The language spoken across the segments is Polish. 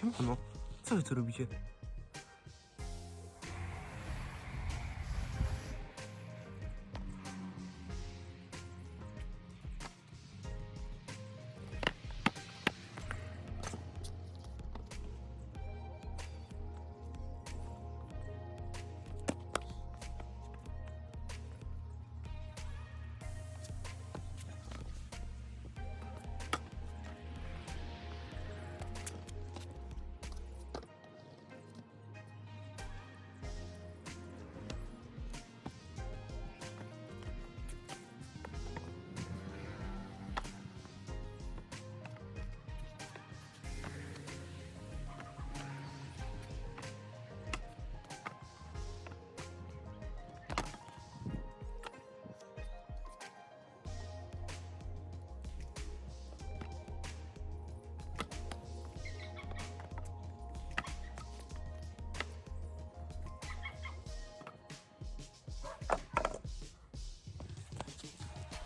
Siemano, co wy tu robicie?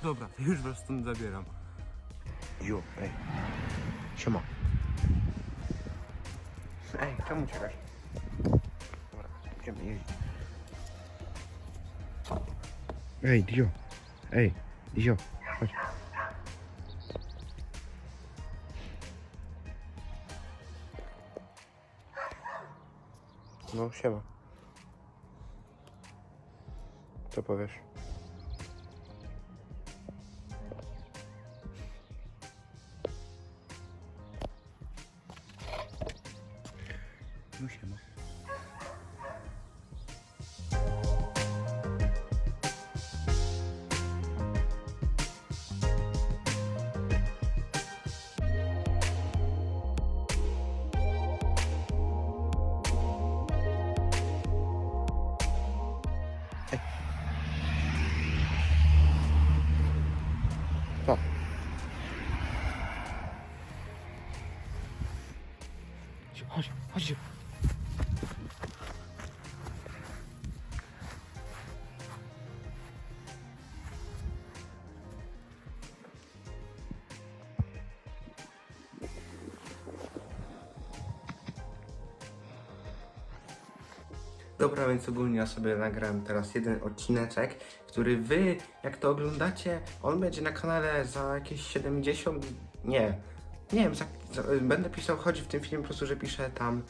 Dobra, już was stąd zabieram. Jo, ej. Siema. Ej, czemu czekasz? Dobra, idziemy jeździć. Ej, Dio. Ej, Dio, chodź. No, siema. Co powiesz? No siema. Ej. Dobra, więc ogólnie ja sobie nagrałem teraz jeden odcineczek, który wy, jak to oglądacie, on będzie na kanale za jakieś 70, nie, nie wiem, za, za, będę pisał, chodzi w tym filmie po prostu, że piszę tam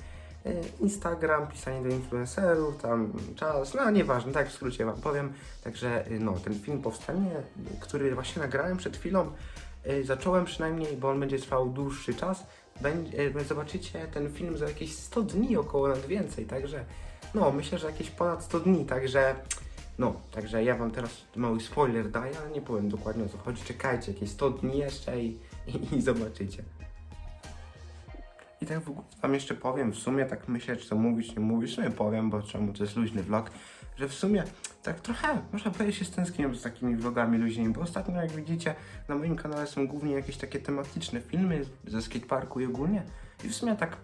y, Instagram, pisanie do influencerów, tam czas, no nieważne, tak w skrócie wam powiem, także y, no, ten film powstanie, który właśnie nagrałem przed chwilą, zacząłem przynajmniej, bo on będzie trwał dłuższy czas, będzie, y, zobaczycie ten film za jakieś 100 dni około, nawet więcej, także no, myślę, że jakieś ponad 100 dni, także no, także ja wam teraz mały spoiler daję, ale nie powiem dokładnie o co chodzi. Czekajcie, jakieś 100 dni jeszcze i, i, i zobaczycie. I tak w ogóle wam jeszcze powiem, w sumie tak myślę, czy to mówić, nie mówić, w sumie powiem, bo czemu to jest luźny vlog, że w sumie tak trochę, można powiedzieć, się stęskniłem z takimi vlogami luźnymi, bo ostatnio, jak widzicie, na moim kanale są głównie jakieś takie tematyczne filmy ze skateparku i ogólnie. I w sumie tak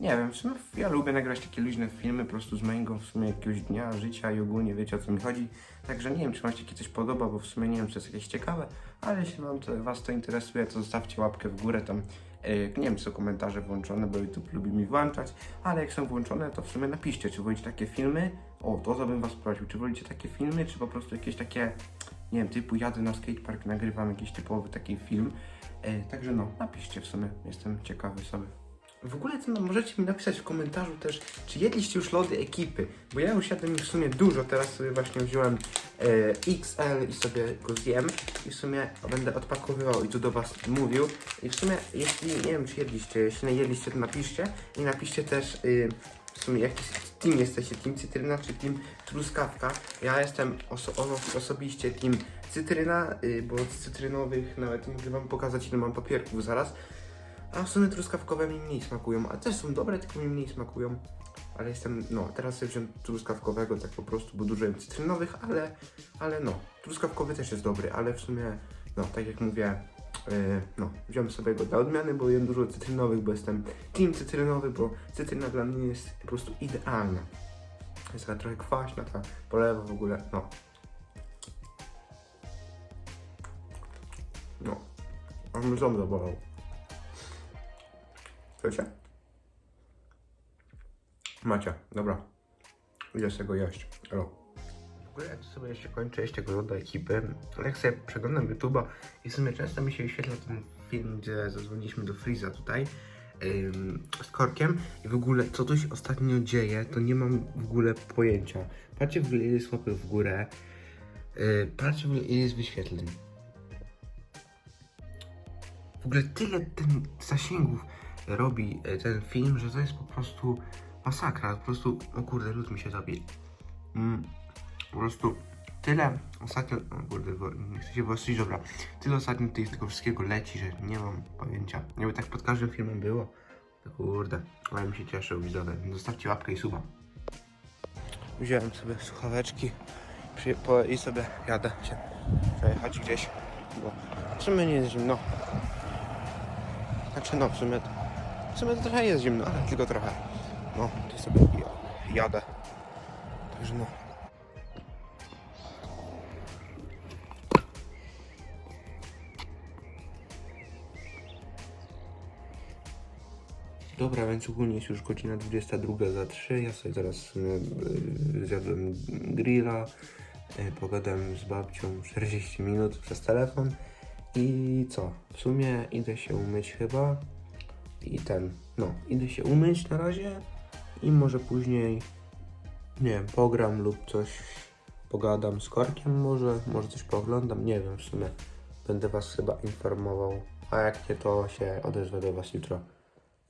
nie wiem, w sumie ja lubię nagrać takie luźne filmy po prostu z mojego w sumie jakiegoś dnia życia i ogólnie wiecie o co mi chodzi. Także nie wiem, czy wam się takie coś podoba, bo w sumie nie wiem, czy jest jakieś ciekawe, ale jeśli wam to, was to interesuje, to zostawcie łapkę w górę tam. e, nie wiem, czy są komentarze włączone, bo YouTube lubi mi włączać, ale jak są włączone, to w sumie napiszcie, czy wolicie takie filmy. O, to co bym was prosił, czy wolicie takie filmy, czy po prostu jakieś takie, nie wiem, typu jadę na skatepark, nagrywam jakiś typowy taki film. E, także no, napiszcie w sumie, jestem ciekawy sobie. W ogóle to no, możecie mi napisać w komentarzu też, czy jedliście już lody ekipy, bo ja już jadłem ich w sumie dużo, teraz sobie właśnie wziąłem e, XL i sobie go zjem i w sumie będę odpakowywał i tu do was mówił i w sumie jeśli, nie wiem czy jedliście, jeśli nie jedliście to napiszcie i napiszcie też y, w sumie jaki team jesteście, team cytryna czy team truskawka. Ja jestem oso oso osobiście team cytryna, y, bo z cytrynowych nawet mogę wam pokazać ile mam papierków zaraz. A w sumie truskawkowe mi mniej smakują, a też są dobre, tylko mi mniej smakują. Ale jestem, no, teraz sobie wziąłem truskawkowego tak po prostu, bo dużo cytrynowych, ale, ale no, truskawkowy też jest dobry, ale w sumie, no, tak jak mówię, no, wziąłem sobie go dla odmiany, bo jem dużo cytrynowych, bo jestem team cytrynowy, bo cytryna dla mnie jest po prostu idealna. Jest taka trochę kwaśna, ta polewa w ogóle, no. No, aż mi ząb zabolał. Chcecie? Macie, dobra. Idę sobie go jeść. Elo. Ogóle ja tu sobie jeszcze kończę tego loda ekipy, ale jak sobie przeglądam YouTube'a i w sumie często mi się wyświetla ten film, gdzie zadzwoniliśmy do Freeza tutaj ym, z Korkiem i w ogóle co tu się ostatnio dzieje, to nie mam w ogóle pojęcia. Patrzcie w ogóle ile jest w górę, yy, patrzcie w ogóle ile jest wyświetleń. W ogóle tyle ten zasięgów robi e, ten film, że to jest po prostu masakra. Po prostu, o kurde, lód mi się zabił. Mm, po prostu tyle ostatnio, o kurde, nie chcę się wyostrzyć, dobra. Tyle ostatnio tutaj tego wszystkiego leci, że nie mam pojęcia. Jakby tak pod każdym filmem było, to kurde, ale mi się cieszę, widzowie. Zostawcie łapkę i suba. Wziąłem sobie słuchaweczki przy, po, i sobie jadę się przejechać gdzieś, bo w sumie nie jest zimno. Znaczy no, w sumie, w sumie to trochę jest zimno, ale tylko trochę. No, to sobie ja- jadę. Także no. Dobra, więc ogólnie jest już godzina 22 za 3. Ja sobie w sumie, yy, zjadłem grilla, yy, pogadałem z babcią 40 minut przez telefon. I co? W sumie idę się umyć chyba. I ten, no, idę się umyć na razie i może później, nie wiem, pogram lub coś pogadam z Korkiem może, może coś pooglądam, nie wiem w sumie. Będę was chyba informował, a jak nie to się odezwę do was jutro.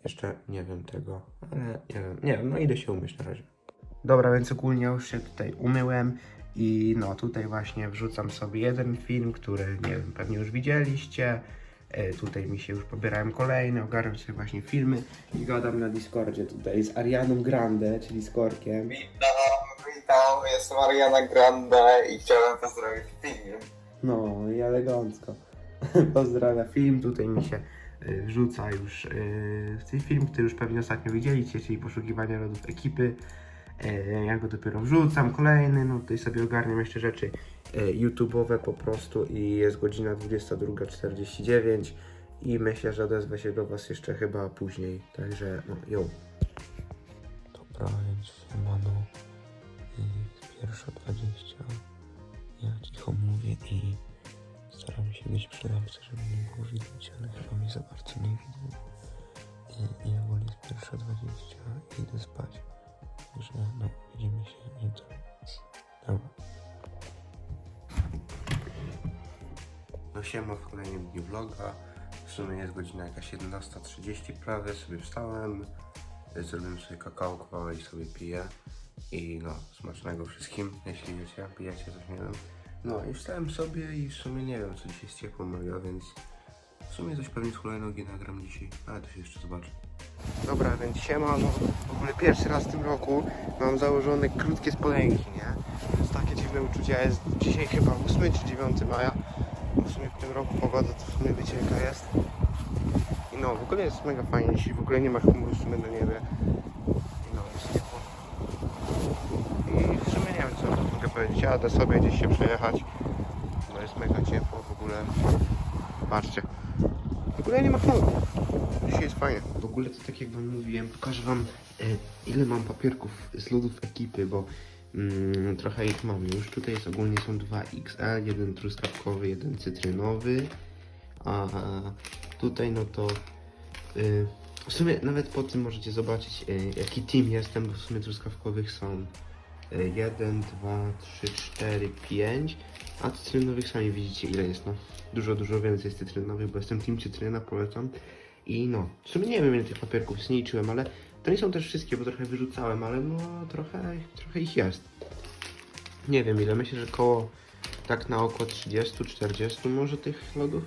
Jeszcze nie wiem tego, ale nie wiem, nie wiem, no idę się umyć na razie. Dobra, więc ogólnie już się tutaj umyłem i no tutaj właśnie wrzucam sobie jeden film, który nie wiem, pewnie już widzieliście. E, tutaj mi się już pobierałem kolejne, ogarniam sobie właśnie filmy i gadam na Discordzie tutaj z Arianą Grande, czyli z Korkiem. Witam, witam, jestem Ariana Grande i chciałem pozdrowić film. No i elegancko. Pozdrawiam. Film tutaj mi się wrzuca już y, w ten film, który już pewnie ostatnio widzieliście, czyli poszukiwanie lodów ekipy. Y, ja go dopiero wrzucam, kolejny, no tutaj sobie ogarniam jeszcze rzeczy y, YouTube'owe po prostu i jest godzina 22.49 i myślę, że odezwę się do Was jeszcze chyba później, także no, jo. Dobra, więc siemano, y, pierwsza 20, ja cicho mówię i staram się być przy lampce, żeby nie było widać, ale chyba mi za bardzo nie widać. I, i ogólnie jest pierwsza 20 i idę spać. Także no, widzimy się jutro. Dobra. No siema w kolejnym dniu vloga. W sumie jest godzina jakaś 11.30 prawie, sobie wstałem. Zrobiłem sobie kakałko i sobie piję. I no, smacznego wszystkim, jeśli jecie, pijecie coś, nie wiem. No i wstałem sobie i w sumie nie wiem, co dzisiaj z ciepło mega, więc w sumie coś pewnie z hulajnogi nagram dzisiaj, ale to się jeszcze zobaczy. Dobra, więc siema, no w ogóle pierwszy raz w tym roku mam założone krótkie spodenki, nie? Jest takie dziwne uczucie, a jest dzisiaj chyba 8 czy 9 maja. W sumie w tym roku pogoda to w sumie wiecie jaka jest. I no, w ogóle jest mega fajnie, dzisiaj w ogóle nie ma chmur w sumie na niebie. I no, jest ciepło. I w sumie nie wiem co jadę sobie gdzieś się przejechać. No jest mega ciepło w ogóle. Patrzcie. W ogóle nie ma chmur. Dzisiaj jest fajnie. W ogóle to tak jak wam mówiłem, pokażę wam e, ile mam papierków z lodów ekipy, bo mm, trochę ich mam już. Tutaj jest ogólnie są dwa XL, jeden truskawkowy, jeden cytrynowy. A tutaj no to y, w sumie nawet po tym możecie zobaczyć y, jaki team jestem, bo w sumie truskawkowych są 1, 2, 3, 4, 5, a cytrynowych sami widzicie ile jest, no. Dużo, dużo więcej jest cytrynowych, bo jestem team cytryna, polecam. I no, w sumie nie wiem ile tych papierków jest, ale to nie są też wszystkie, bo trochę wyrzucałem, ale no trochę, trochę ich jest. Nie wiem ile, myślę, że koło tak na około 30-40 może tych lodów.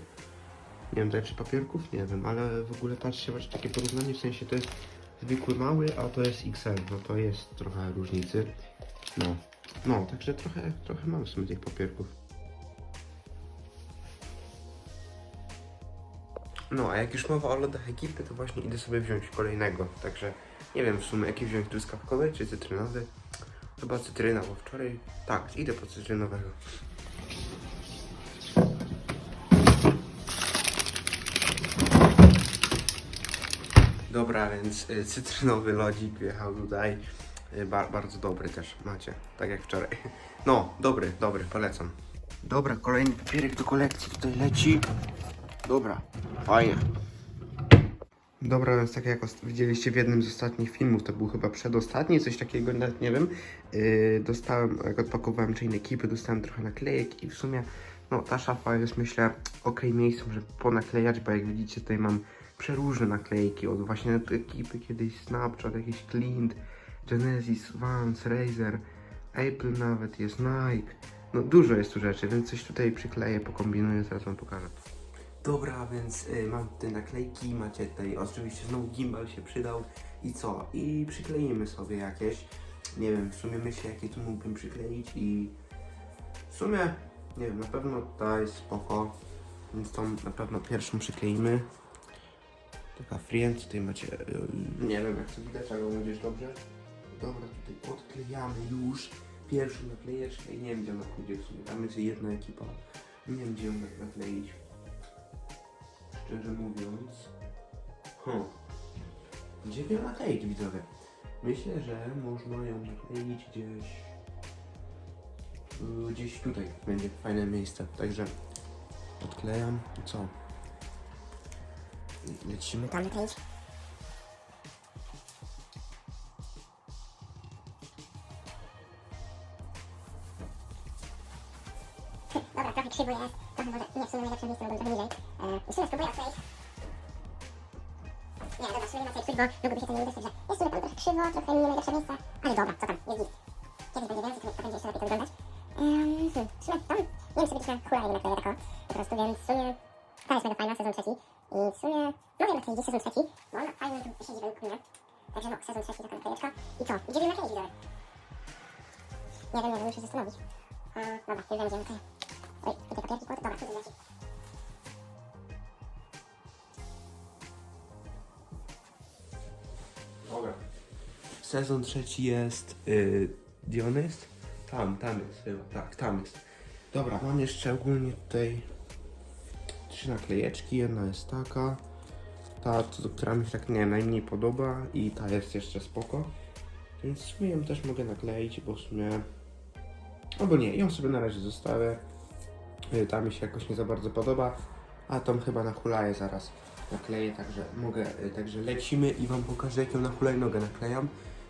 Nie wiem, tak czy papierków? Nie wiem, ale w ogóle patrzcie, patrzcie, takie porównanie, w sensie to jest zwykły mały, a to jest XL, no to jest trochę różnicy. No, no, także trochę, trochę mam w sumie tych papierków. No, a jak już mowa o lodach ekipy, to właśnie idę sobie wziąć kolejnego, także nie wiem w sumie jaki wziąć truskawkowy czy cytrynowy. Chyba cytryna, bo wczoraj, tak, idę po cytrynowego. Dobra, więc y, cytrynowy lodzik wjechał tutaj. Y, Ba bardzo dobry też macie, tak jak wczoraj. No, dobry, dobry, polecam. Dobra, kolejny papierek do kolekcji tutaj leci. Dobra, fajnie. Dobra, więc tak jak widzieliście w jednym z ostatnich filmów, to był chyba przedostatni, coś takiego, nawet nie wiem. Yy, dostałem, jak odpakowałem chain ekipy, dostałem trochę naklejek i w sumie, no ta szafa jest myślę ok miejscem, żeby ponaklejać, bo jak widzicie tutaj mam przeróżne naklejki, od właśnie ekipy kiedyś Snapchat, jakiś Clint, Genesis, Vans, Razer, Apple nawet jest, Nike. No dużo jest tu rzeczy, więc coś tutaj przykleję, pokombinuję, zaraz wam pokażę. Dobra, więc y, mam te naklejki, macie tutaj oczywiście znowu gimbal się przydał i co? I przykleimy sobie jakieś. Nie wiem, w sumie myślę jakie tu mógłbym przykleić i w sumie, nie wiem, na pewno ta jest spoko, więc tą na pewno pierwszą przykleimy. Taka friend, tutaj macie, y, nie wiem jak to widać, ale będziesz dobrze. Dobra, tutaj odklejamy już pierwszą naklejeczkę i nie wiem gdzie ona pójdzie w sumie, tam jest jedna ekipa. Nie wiem gdzie ją nakleić szczerze mówiąc. Hmm. Gdzie ją nakleić, widzowie? Myślę, że można ją nakleić gdzieś... yy, Gdzieś tutaj będzie fajne miejsce, także odklejam i co? Lecimy Tam nakleić. Dobra, trochę krzywo jest. Trochę może nie w sumie najlepsze miejsce, bo trochę niżej. W sumie spróbuję odkleić. Nie, dobra, w sumie nie ma co bo długo się to nie uda, także jest w sumie trochę krzywo, trochę nie najlepsze miejsce. Ale dobra, co tam, jest git. Kiedyś będzie więcej, to, to będzie jeszcze lepiej to wyglądać. Hmm, w sumie tam, nie wiem sobie gdzieś na hulajnie nakleję tako, po prostu, więc w sumie ta jest fajna, sezon trzeci. I w sumie mogę nakleić sezon trzeci, bo ona fajnie tu siedzi według mnie. Także no, sezon trzeci taka naklejeczka. I co? Gdzie wy nakleić widzowie? Nie wiem, nie wiem, muszę się zastanowić. A, dobra, już wiem, gdzie nakleję. Oj, tutaj papierki kładę, dobra, tutaj leci. Dobra. Sezon trzeci jest. Yy, gdzie on jest? Tam, tam jest chyba. Tak, tam jest. Dobra, mam jeszcze ogólnie tutaj trzy naklejeczki. Jedna jest taka. Ta, która mi się tak nie najmniej podoba. I ta jest jeszcze spoko. Więc w sumie ją też mogę nakleić, bo w sumie. Albo nie, ją sobie na razie zostawię. Yy, Ta mi się jakoś nie za bardzo podoba. A tą chyba na hulaję zaraz nakleję, także mogę, y, także lecimy i wam pokażę jak ją na hulajnogę naklejam.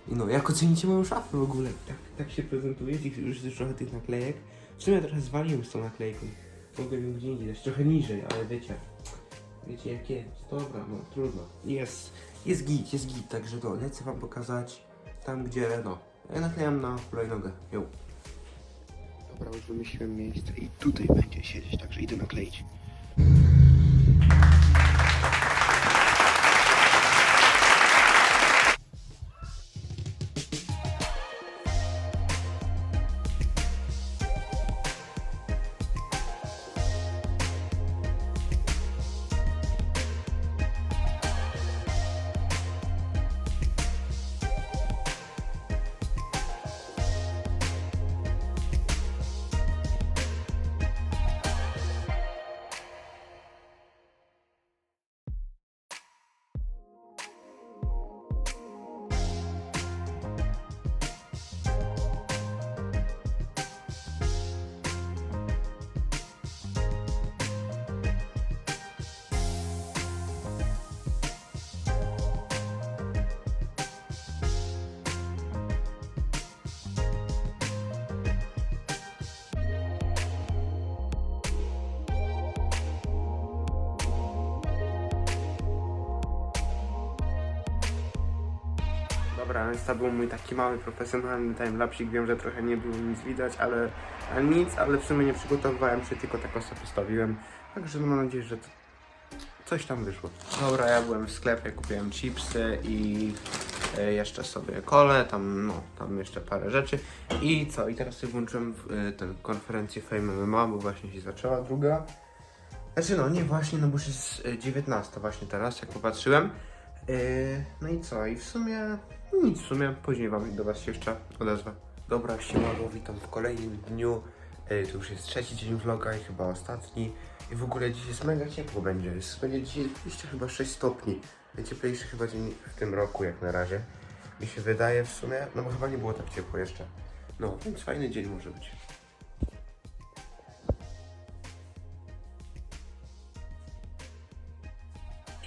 I no, jak ocenicie moją szafę w ogóle? Tak, tak się prezentuje, już jest trochę tych naklejek. W sumie trochę zwaliłem z tą naklejką. Ją gdzie indziej dać, trochę niżej, ale wiecie, wiecie jak jest. Dobra, no trudno. Jest, jest git, jest git, także no, lecę wam pokazać tam gdzie, no, ja naklejam na hulajnogę, ją. Dobra, już wymyśliłem miejsce i tutaj będzie siedzieć, także idę nakleić. Dobra, więc to był mój taki mały, profesjonalny timelapsik. Wiem, że trochę nie było nic widać, ale, ale nic, ale w sumie nie przygotowywałem się, tylko tak sobie postawiłem. Także mam nadzieję, że to, coś tam wyszło. Dobra, ja byłem w sklepie, kupiłem chipsy i e, jeszcze sobie kole, tam no, tam jeszcze parę rzeczy. I co? I teraz sobie włączyłem w, e, tę konferencję Fame MMA, bo właśnie się zaczęła druga. Znaczy no, nie właśnie, no bo już jest e, 19 właśnie teraz, jak popatrzyłem. Yy, no i co? I w sumie nic, w sumie później wam do was się jeszcze odezwę. Dobra, siemano, witam w kolejnym dniu. Yy, to już jest trzeci dzień vloga i chyba ostatni. I w ogóle dziś jest mega ciepło będzie. Jest, będzie dzisiaj 20 chyba 6 stopni. Najcieplejszy chyba dzień w tym roku jak na razie. Mi się wydaje w sumie, no bo chyba nie było tak ciepło jeszcze. No, więc fajny dzień może być.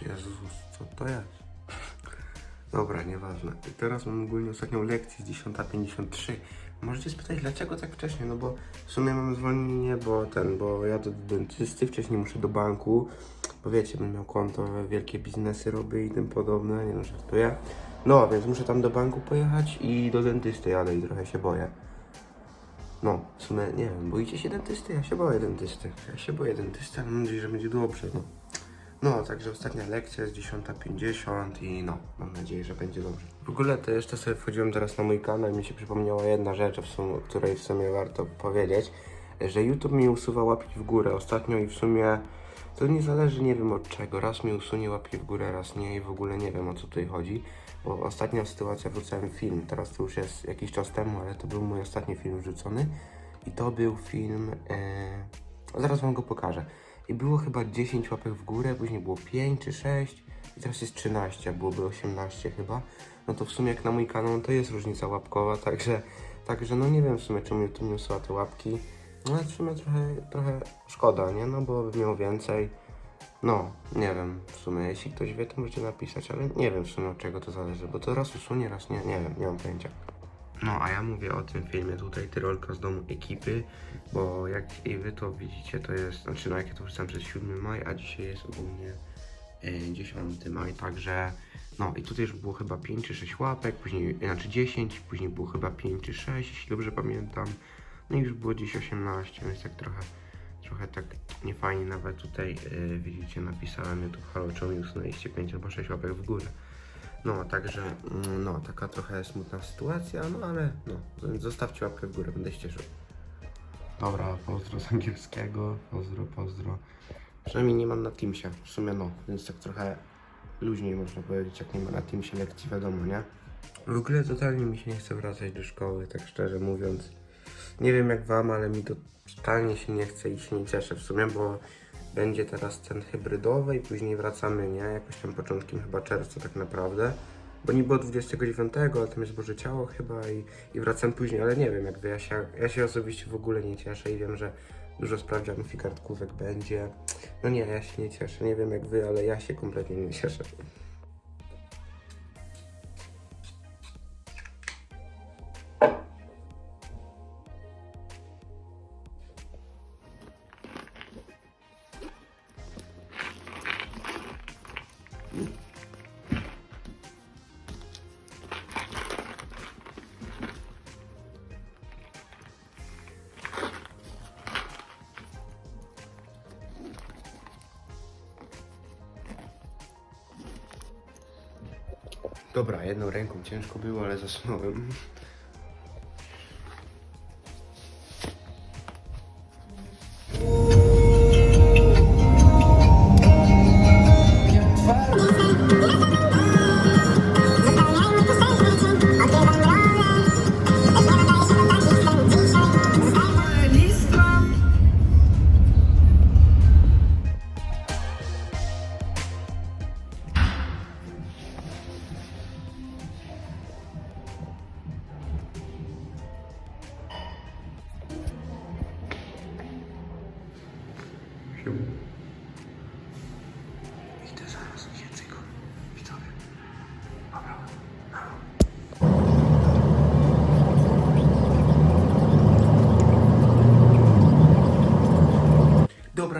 Jezus, co to jest? Dobra, nieważne. I teraz mam ogólnie ostatnią lekcję z 10.53. Możecie spytać, dlaczego tak wcześnie? No bo w sumie mam zwolnienie, bo ten, bo ja do dentysty, wcześniej muszę do banku, bo wiecie, bym miał konto, wielkie biznesy robię i tym podobne, nie no, żartuję. No, więc muszę tam do banku pojechać i do dentysty jadę i trochę się boję. No, w sumie, nie wiem, boicie się dentysty? Ja się boję dentysty. Ja się boję dentysty, ale mam nadzieję, że będzie dobrze, no. No, także ostatnia lekcja jest 10.50 i no, mam nadzieję, że będzie dobrze. W ogóle to jeszcze sobie wchodziłem teraz na mój kanał i mi się przypomniała jedna rzecz, w sumie, o której w sumie warto powiedzieć, że YouTube mi usuwa łapki w górę ostatnio i w sumie to nie zależy, nie wiem od czego. Raz mi usunie łapki w górę, raz nie i w ogóle nie wiem o co tutaj chodzi. Bo ostatnia sytuacja wrzucałem film, teraz to już jest jakiś czas temu, ale to był mój ostatni film wrzucony. I to był film, e... zaraz wam go pokażę. I było chyba 10 łapek w górę, później było 5 czy 6 i teraz jest 13, a byłoby 18 chyba. No to w sumie jak na mój kanał to jest różnica łapkowa, także, także no nie wiem w sumie czemu YouTube nie usuwa te łapki. No ale w sumie trochę, trochę szkoda, nie? No bo by miał więcej. No, nie wiem w sumie, jeśli ktoś wie to możecie napisać, ale nie wiem w sumie od czego to zależy, bo to raz usunie, raz nie, nie wiem, nie mam pojęcia. No, a ja mówię o tym filmie tutaj, Tyrolka z domu ekipy, bo jak i wy to widzicie, to jest, znaczy no jak ja to wrzucam przez 7 maj, a dzisiaj jest ogólnie e, 10 maj, także no i tutaj już było chyba 5 czy 6 łapek, później, znaczy 10, później było chyba 5 czy 6, jeśli dobrze pamiętam, no i już było dziś 18, więc tak trochę, trochę tak niefajnie nawet tutaj, e, widzicie, napisałem YouTube, halo, czemu mi usunęliście 5 albo 6 łapek w górę. No, także, mm, no, taka trochę smutna sytuacja, no ale, no, zostawcie łapkę w górę, będę się cieszył. Dobra, pozdro z angielskiego, pozdro, pozdro. Przynajmniej nie mam na Teamsie, w sumie no, więc tak trochę luźniej można powiedzieć, jak nie ma na Teamsie lekcji, wiadomo, nie? W ogóle totalnie mi się nie chce wracać do szkoły, tak szczerze mówiąc. Nie wiem jak wam, ale mi to totalnie się nie chce i się nie cieszę w sumie, bo będzie teraz ten hybrydowy i później wracamy, nie? Jakoś tam początkiem chyba czerwca tak naprawdę. Bo nie było 29, ale tam jest Boże Ciało chyba i, i wracam później, ale nie wiem jak wy, ja się, ja się osobiście w ogóle nie cieszę i wiem, że dużo sprawdzianów i kartkówek będzie. No nie, ja się nie cieszę, nie wiem jak wy, ale ja się kompletnie nie cieszę. Dobra, jedną ręką ciężko było, ale zasnąłem.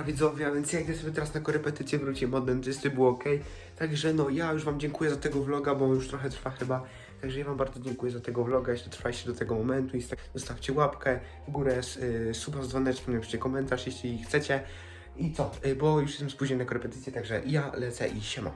Widzowie, a więc ja idę sobie teraz na korepetycję, wróciłem od dentysty, było ok. Także no, ja już wam dziękuję za tego vloga, bo już trochę trwa chyba. Także ja wam bardzo dziękuję za tego vloga, jeśli trwaliście do tego momentu i zostawcie łapkę w górę, y, suba z dzwoneczkiem, napiszcie komentarz, jeśli chcecie. I co, y, bo już jestem spóźniony na korepetycję, także ja lecę i siema.